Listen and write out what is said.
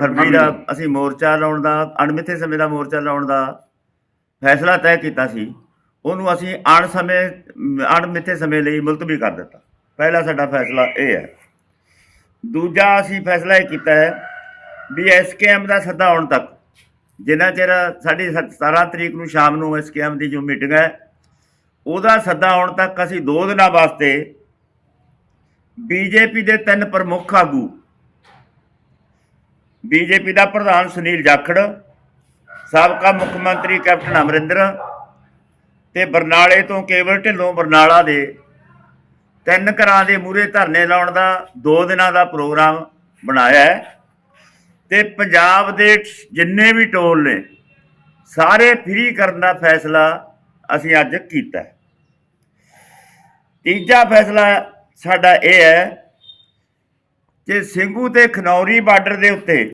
ਫਰਵਰੀ ਦਾ ਅਸੀਂ ਮੋਰਚਾ ਲਾਉਣ ਦਾ ਅਣਮਿੱਥੇ ਸਮੇਂ ਦਾ ਮੋਰਚਾ ਲਾਉਣ ਦਾ ਫੈਸਲਾ ਤੈਅ ਕੀਤਾ ਸੀ। ਉਹਨੂੰ ਅਸੀਂ ਅਣ ਸਮੇਂ ਅਣਮਿੱਥੇ ਸਮੇਂ ਲਈ ਮੁਲਤਵੀ ਕਰ ਦਿੱਤਾ। ਪਹਿਲਾ ਸਾਡਾ ਫੈਸਲਾ ਇਹ ਹੈ। ਦੂਜਾ ਅਸੀਂ ਫੈਸਲਾ ਇਹ ਕੀਤਾ ਹੈ ਵੀ ਐਸਕੇਐਮ ਦਾ ਸੱਦਾ ਆਉਣ ਤੱਕ ਜਿੰਨਾ ਚਿਰ ਸਾਡੀ ਸਤ- 17 ਤਰੀਕ ਨੂੰ ਸ਼ਾਮ ਨੂੰ ਐਸਕੇਐਮ ਦੀ ਜੋ ਮੀਟਿੰਗ ਹੈ ਉਹਦਾ ਸੱਦਾ ਆਉਣ ਤੱਕ ਅਸੀਂ 2 ਦਿਨਾਂ ਵਾਸਤੇ ਬੀਜੇਪੀ ਦੇ ਤਿੰਨ ਪ੍ਰਮੁੱਖ ਆਗੂ ਬੀਜੇਪੀ ਦਾ ਪ੍ਰਧਾਨ ਸੁਨੀਲ ਜਾਖੜ, ਸਾਬਕਾ ਮੁੱਖ ਮੰਤਰੀ ਕੈਪਟਨ ਅਮਰਿੰਦਰ ਤੇ ਬਰਨਾਲੇ ਤੋਂ ਕੇਵਲ ਢਿੱਲੋਂ ਬਰਨਾਲਾ ਦੇ ਤਿੰਨ ਘਰਾਂ ਦੇ ਮੂਹਰੇ ਧਰਨੇ ਲਾਉਣ ਦਾ 2 ਦਿਨਾਂ ਦਾ ਪ੍ਰੋਗਰਾਮ ਬਣਾਇਆ ਹੈ ਤੇ ਪੰਜਾਬ ਦੇ ਜਿੰਨੇ ਵੀ ਟੋਲ ਨੇ, ਸਾਰੇ ਫ੍ਰੀ ਕਰਨ ਦਾ ਫੈਸਲਾ ਅਸੀਂ ਅੱਜ ਕੀਤਾ ਹੈ। ਤੀਜਾ ਫੈਸਲਾ ਸਾਡਾ ਇਹ ਹੈ ਕਿ ਸਿੰਘੂ ਤੇ ਖਨੌਰੀ ਬਾਰਡਰ ਦੇ ਉੱਤੇ